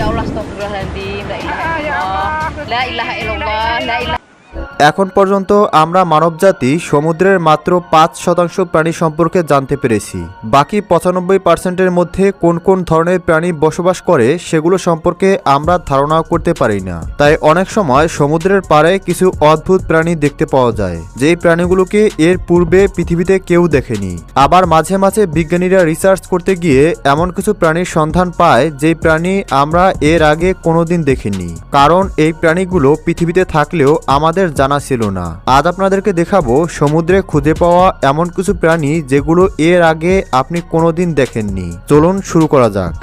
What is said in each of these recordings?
Ya Allah astagfirullahaladzim. La ilaha illallah. La ilaha illallah. La ilaha এখন পর্যন্ত আমরা মানবজাতি সমুদ্রের মাত্র পাঁচ শতাংশ প্রাণী সম্পর্কে জানতে পেরেছি। বাকি পঁচানব্বই পার্সেন্টের মধ্যে কোন কোন ধরনের প্রাণী বসবাস করে সেগুলো সম্পর্কে আমরা ধারণাও করতে পারি না। তাই অনেক সময় সমুদ্রের পাড়ে কিছু অদ্ভুত প্রাণী দেখতে পাওয়া যায়। যেই প্রাণীগুলোকে এর পূর্বে পৃথিবীতে কেউ দেখেনি। আবার মাঝে মাঝে বিজ্ঞানীরা রিসার্চ করতে গিয়ে এমন কিছু প্রাণীর সন্ধান পায় যেই প্রাণী আমরা এর আগে কোনোদিন দেখিনি। কারণ এই প্রাণীগুলো পৃথিবীতে থাকলেও আমাদের জানা ছিল না। আজ আপনাদেরকে দেখাবো সমুদ্রে খুঁজে পাওয়া এমন কিছু প্রাণী যেগুলো এর আগে আপনি কোনোদিন দেখেননি। চলুন শুরু করা যাক।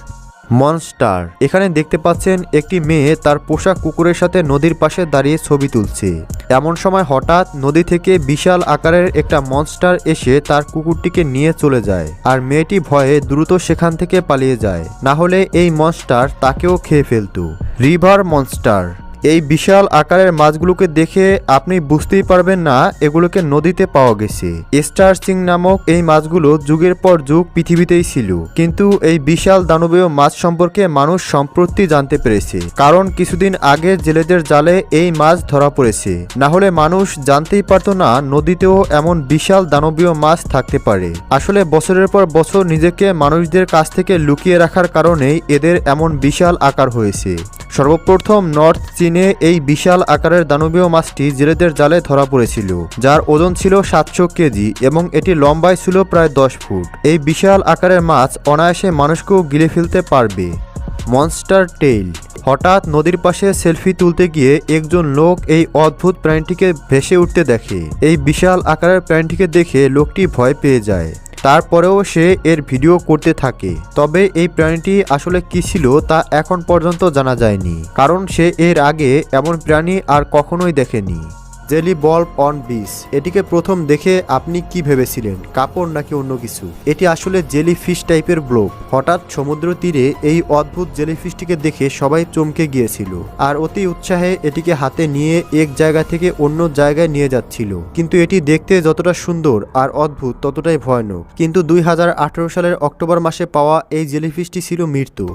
মনস্টার। এখানে দেখতে পাচ্ছেন একটি মেয়ে তার পোষা কুকুরের সাথে নদীর পাশে দাঁড়িয়ে ছবি তুলছে। এমন সময় হঠাৎ নদী থেকে বিশাল আকারের একটা মনস্টার এসে তার কুকুরটিকে নিয়ে চলে যায় আর মেয়েটি ভয়ে দ্রুত সেখান থেকে পালিয়ে যায়। না হলে এই মনস্টার তাকেও খেয়ে ফেলতো। River monster. এই বিশাল আকারের মাছগুলোকে দেখে আপনি বুঝতেই পারবেন না এগুলোকে নদীতে পাওয়া গেছে। স্টার চিং নামক এই মাছগুলো যুগের পর যুগ পৃথিবীতেই ছিল। কিন্তু এই বিশাল দানবীয় মাছ সম্পর্কে মানুষ সম্প্রতি জানতে পেরেছে। কারণ কিছুদিন আগে জেলেদের জালে এই মাছ ধরা পড়েছে। না হলে মানুষ জানতেই পারতো না নদীতেও এমন বিশাল দানবীয় মাছ থাকতে পারে। আসলে বছরের পর বছর নিজেকে মানুষদের কাছ থেকে লুকিয়ে রাখার কারণেই এদের এমন বিশাল আকার হয়েছে। সর্বপ্রথম নর্থ চীনে এই বিশাল আকারের দানবীয় মাছটি জেলেদের জালে ধরা পড়েছিল, যার ওজন ছিল সাতশো কেজি এবং এটি লম্বায় ছিল প্রায় দশ ফুট। এই বিশাল আকারের মাছ অনায়াসে মানুষকেও গিলে ফেলতে পারবে। মনস্টার টেইল হঠাৎ নদীর পাশে সেলফি তুলতে গিয়ে একজন লোক এই অদ্ভুত প্রাণীটিকে ভেসে উঠতে দেখে। এই বিশাল আকারের প্রাণীটিকে দেখে লোকটি ভয় পেয়ে যায়। তারপরেও সে এর ভিডিও করতে থাকে। তবে এই প্রাণীটি আসলে কি ছিল তা এখন পর্যন্ত জানা যায়নি, কারণ সে এর আগে এমন প্রাণী আর কখনোই দেখেনি। Jelly bulb on beach. এটিকে প্রথম দেখে আপনি কি ভেবেছিলেন? কাপড় নাকি অন্য কিছু? এটি আসলে জেলি ফিশ টাইপের ব্লক হঠাৎ সমুদ্র তীরে এই অদ্ভুত জেলি ফিশটিকে দেখে সবাই চমকে গিয়েছিল আর অতি উৎসাহে এটিকে হাতে নিয়ে এক জায়গা থেকে অন্য জায়গায় নিয়ে যাচ্ছিল। কিন্তু এটি দেখতে যতটা সুন্দর আর অদ্ভুত ততটাই ভয়ানক। কিন্তু দুই হাজার আঠেরো সালের অক্টোবর মাসে পাওয়া এই জেলিফিশটি ছিল মৃত্যু।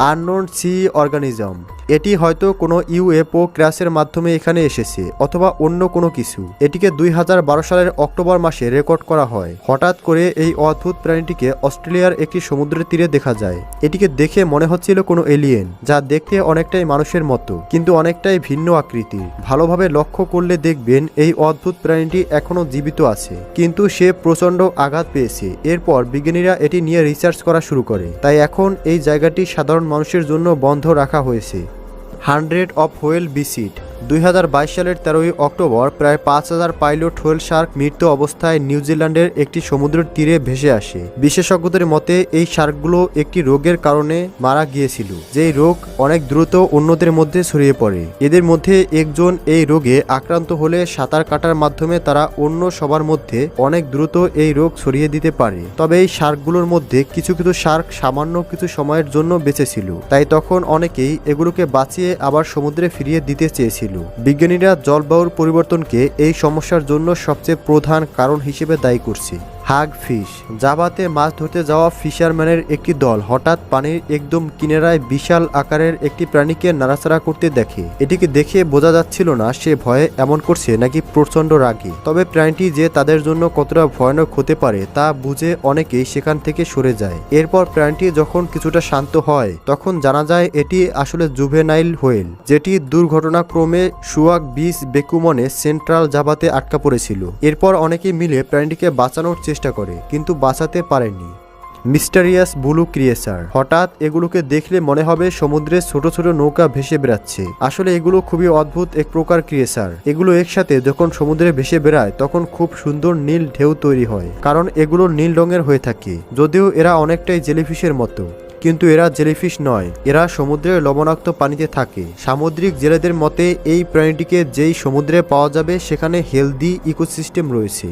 Unknown sea organism. এটি হয়তো কোনো ইউএফও ক্র্যাশের মাধ্যমে এখানে এসেছে, অথবা অন্য কোনো কিছু। এটিকে দুই হাজার বারো সালের অক্টোবর মাসে রেকর্ড করা হয়। হঠাৎ করে এই অদ্ভুত প্রাণীটিকে অস্ট্রেলিয়ার একটি সমুদ্রের তীরে দেখা যায়। এটিকে দেখে মনে হচ্ছিল কোনো এলিয়েন, যা দেখতে অনেকটাই মানুষের মতো, কিন্তু অনেকটাই ভিন্ন আকৃতি ভালোভাবে লক্ষ্য করলে দেখবেন এই অদ্ভুত প্রাণীটি এখনও জীবিত আছে, কিন্তু সে প্রচণ্ড আঘাত পেয়েছে। এরপর বিজ্ঞানীরা এটি নিয়ে রিসার্চ করা শুরু করে। তাই এখন এই জায়গাটি সাধারণ মানুষের জন্য বন্ধ রাখা হয়েছে। হান্ড্রেড অফ হোয়েল বিসিট দুই হাজার বাইশ সালের তেরোই অক্টোবর প্রায় পাঁচ হাজার পাইলট হোয়েল শার্ক মৃত অবস্থায় নিউজিল্যান্ডের একটি সমুদ্রের তীরে ভেসে আসে। বিশেষজ্ঞদের মতে, এই শার্কগুলো একটি রোগের কারণে মারা গিয়েছিল, যেই রোগ অনেক দ্রুত অন্যদের মধ্যে ছড়িয়ে পড়ে। এদের মধ্যে একজন এই রোগে আক্রান্ত হলে সাঁতার কাটার মাধ্যমে তারা অন্য সবার মধ্যে অনেক দ্রুত এই রোগ ছড়িয়ে দিতে পারে। তবে এই শার্কগুলোর মধ্যে কিছু কিছু শার্ক সামান্য কিছু সময়ের জন্য বেঁচেছিল তাই তখন অনেকেই এগুলোকে বাঁচিয়ে আবার সমুদ্রে ফিরিয়ে দিতে চেয়েছিল। বিজ্ঞানীরা জলবায়ুর পরিবর্তনকে এই সমস্যার জন্য সবচেয়ে প্রধান কারণ হিসেবে দায়ী করছে। Hagfish. জাভাতে মাছ ধরতে যাওয়া ফিশারম্যানের একটি দল হঠাৎ পানির একদম কিনারায় বিশাল আকারের একটি প্রাণীকে নাড়াচাড়া করতে দেখে। এটিকে দেখে বোঝা যাচ্ছিল না সে ভয়ে এমন করছে নাকি প্রচণ্ড রাগী। তবে প্রাণীটি যে তাদের জন্য কতটা ভয়ানক হতে পারে তা বুঝে অনেকেই সেখান থেকে সরে যায়। এরপর প্রাণীটি যখন কিছুটা শান্ত হয়, তখন জানা যায় এটি আসলে জুভেনাইল হোয়েল, যেটি দুর্ঘটনাক্রমে সুয়াক বিচ বেকুমনে সেন্ট্রাল জাভাতে আটকা পড়েছিল। এরপর অনেকে মিলে প্রাণীটিকে বাঁচানোর চেষ্টা করে, কিন্তু বাঁচাতে পারেনি মিস্টারিয়াস ব্লু ক্রিয়েচার, হঠাৎ এগুলোকে দেখলে মনে হবে সমুদ্রে ছোট ছোট নৌকা ভেসে বেড়াচ্ছে। আসলে এগুলো খুবই অদ্ভুত এক প্রকার ক্রিয়েচার। এগুলো একসাথে যখন সমুদ্রে ভেসে বেড়ায়, তখন খুব সুন্দর নীল ঢেউ তৈরি হয়, কারণ এগুলো নীল রঙের হয়ে থাকে। যদিও এরা অনেকটাই জেলিফিশের মতো, কিন্তু এরা জেলিফিশ নয়। এরা সমুদ্রের লবণাক্ত পানিতে থাকে। সামুদ্রিক জেলেদের মতে, এই প্রাণীটিকে যেই সমুদ্রে পাওয়া যাবে, সেখানে হেলদি ইকোসিস্টেম রয়েছে।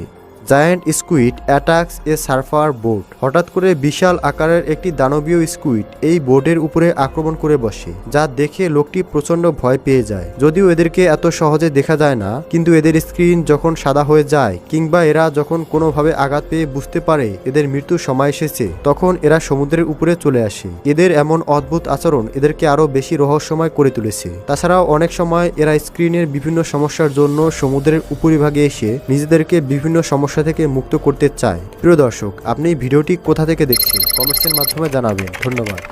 Giant squid attacks a surfer boat হঠাৎ করে বিশাল আকারের একটি দানবীয় স্কুইড এই বোর্ডের উপরে আক্রমণ করে বসে, যা দেখে লোকটি প্রচণ্ড ভয় পেয়ে যায়। যদিও এদেরকে এত সহজে দেখা যায় না, কিন্তু এদের স্ক্রিন যখন সাদা হয়ে যায়, কিংবা এরা যখন কোনোভাবে আঘাত পেয়ে বুঝতে পারে এদের মৃত্যুর সময় এসেছে, তখন এরা সমুদ্রের উপরে চলে আসে। এদের এমন অদ্ভুত আচরণ এদেরকে আরও বেশি রহস্যময় করে তুলেছে। তাছাড়াও অনেক সময় এরা স্ক্রিনের বিভিন্ন সমস্যার জন্য সমুদ্রের উপরিভাগে এসে নিজেদেরকে বিভিন্ন সমস্যা থেকে মুক্ত করতে চায়। প্রিয় দর্শক, আপনি ভিডিওটি কোথা থেকে দেখছেন? কমেন্টসের মাধ্যমে জানাবেন। ধন্যবাদ।